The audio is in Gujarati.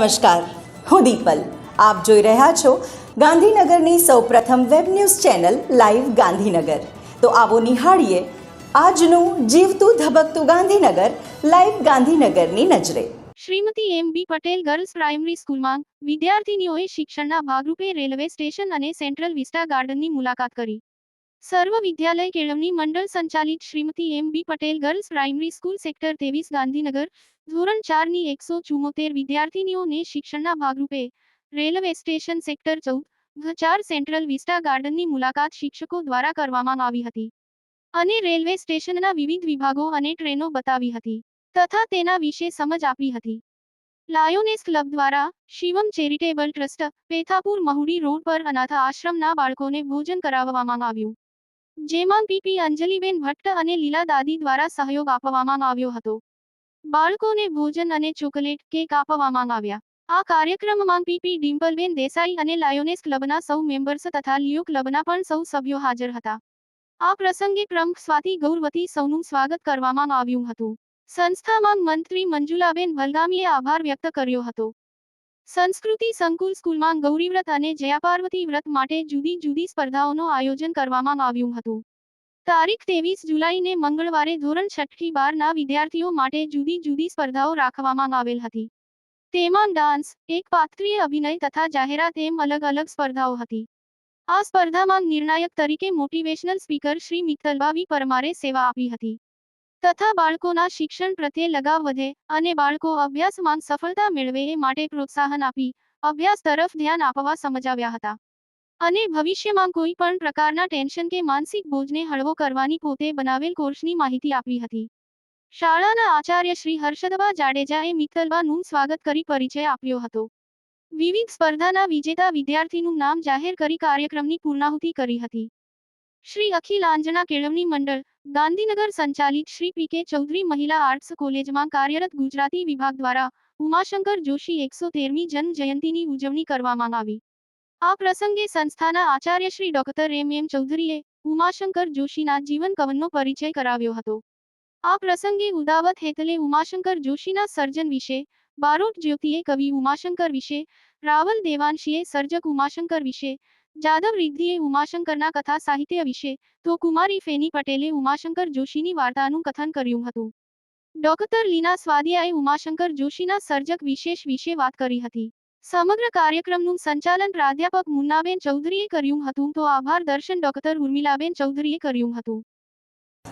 નમસ્કાર, હું દીપલ. આપ જોઈ રહ્યા છો ગાંધીનગરની સૌપ્રથમ web news channel live Gandhinagar. તો આવો નિહાળીએ આજનું જીવતું ધબકતું ગાંધીનગર, લાઈવ ગાંધીનગરની નજરે. Shrimati M B Patel girls primary સ્કૂલમાં વિદ્યાર્થીનીઓએ શિક્ષણના ભાગરૂપે રેલવે સ્ટેશન અને સેન્ટ્રલ વિસ્ટા ગાર્ડનની મુલાકાત કરી. સર્વ વિદ્યાલય કેળવણી મંડળ સંચાલિત Shrimati M B Patel girls primary school sector ત્રેવીસ ગાંધીનગર, ધોરણ ચારની એકસો ચુમ્મોતેર વિદ્યાર્થીનીઓને શિક્ષણના ભાગરૂપે રેલવે સ્ટેશન સેક્ટર ચૌદ ચાર સેન્ટ્રલ વિસ્ટા ગાર્ડનની મુલાકાત શિક્ષકો દ્વારા કરવામાં આવી હતી અને રેલવે સ્ટેશનના વિવિધ વિભાગો અને ટ્રેનો બતાવી હતી તથા તેના વિશે સમજ આપી હતી. લાયોનેસ ક્લબ દ્વારા Shivam charitable trust, Pethapur Mahudi road પર અનાથ આશ્રમના બાળકોને ભોજન કરાવવામાં આવ્યું. જેમાં પીપી અંજલિબેન ભટ્ટ અને લીલા દાદી દ્વારા સહયોગ આપવામાં આવ્યો હતો. બાળકોને ભોજન અને ચોકલેટ કેક આપવામાં આવ્યા. આ કાર્યક્રમમાં પીપી ડિમ્પલબેન દેસાઈ અને લાયોનેસ ક્લબના સૌ મેમ્બર્સ તથા લિયો ક્લબના પણ સૌ સભ્યો હાજર હતા. આ પ્રસંગે પ્રમુખ સ્વાતિ ગૌરવતી સૌનું સ્વાગત કરવામાં આવ્યું હતું. સંસ્થામાં મંત્રી મંજુલાબેન ભલગામીએ આભાર વ્યક્ત કર્યો હતો. સંસ્કૃતિ સંકુલ સ્કૂલમાં ગૌરીવ્રત અને જયાપાર્વતી વ્રત માટે જુદી જુદી સ્પર્ધાઓનું આયોજન કરવામાં આવ્યું હતું. તારીખ ત્રેવીસ જુલાઈને મંગળવારે ધોરણ છઠ્ઠી બારના વિદ્યાર્થીઓ માટે જુદી જુદી સ્પર્ધાઓ રાખવામાં આવેલ હતી. તેમાં ડાન્સ, એક પાત્રીય અભિનય તથા જાહેરાત એમ અલગ અલગ સ્પર્ધાઓ હતી. આ સ્પર્ધામાં નિર્ણાયક તરીકે મોટિવેશનલ સ્પીકર શ્રી મિત્તલભાવી પરમારે સેવા આપી હતી. તથા બાળકોના શિક્ષણ પ્રત્યે લગાવ વધે અને બાળકો અભ્યાસમાં સફળતા મેળવે એ માટે પ્રોત્સાહન આપી અભ્યાસ તરફ ધ્યાન આપવા સમજાવ્યા હતા. અને ભવિષ્યમાં કોઈ પણ પ્રકારના ટેન્શન કે માનસિક બોજને હળવો કરવાની પોતે બનાવેલ કોર્સની માહિતી આપી હતી. શાળાના આચાર્ય શ્રી હર્ષદબા જાડેજાએ મિત્તલબાનું સ્વાગત કરી પરિચય આપ્યો હતો. વિવિધ સ્પર્ધાના વિજેતા વિદ્યાર્થીનું નામ જાહેર કરી કાર્યક્રમની પૂર્ણાહુતિ કરી હતી. શ્રી અખિલ આંજણા કેળવણી મંડળ ગાંધીનગર સંચાલિત શ્રી પી કે ચૌધરી મહિલા આર્ટ્સ કોલેજમાં કાર્યરત ગુજરાતી વિભાગ દ્વારા ઉમાશંકર જોશી એકસો તેરમી જન્મ ઉજવણી કરવામાં આવી. આ પ્રસંગે સંસ્થાના આચાર્ય શ્રી ડોક્ટર એમ એમ ચૌધરીએ ઉમાશંકર જોશીના જીવન કવનનો પરિચય કરાવ્યો હતો. આ પ્રસંગે ઉદાવત હેતલે ઉમાશંકર જોશીના સર્જન વિશે, બારોટ જ્યોતિએ કવિ ઉમાશંકર વિશે, રાવલ દેવાંશીએ સર્જક ઉમાશંકર વિશે જાદવ રિદ્ધિએ ઉમાશંકરના કથા સાહિત્ય વિશે તો કુમારી ફેની પટેલે ઉમાશંકર જોશીની વાર્તાનું કથન કર્યું હતું. ડોક્ટર લીના સ્વાદિયાએ ઉમાશંકર જોશીના સર્જક વિશેષ વિશે વાત કરી હતી. સમગ્ર કાર્યક્રમનું સંચાલન પ્રાધ્યાપક મુન્નાબેન ચૌધરીએ કર્યું હતું તો આભાર દર્શન ડોક્ટર ઉર્મિલાબેન ચૌધરીએ કર્યું હતું.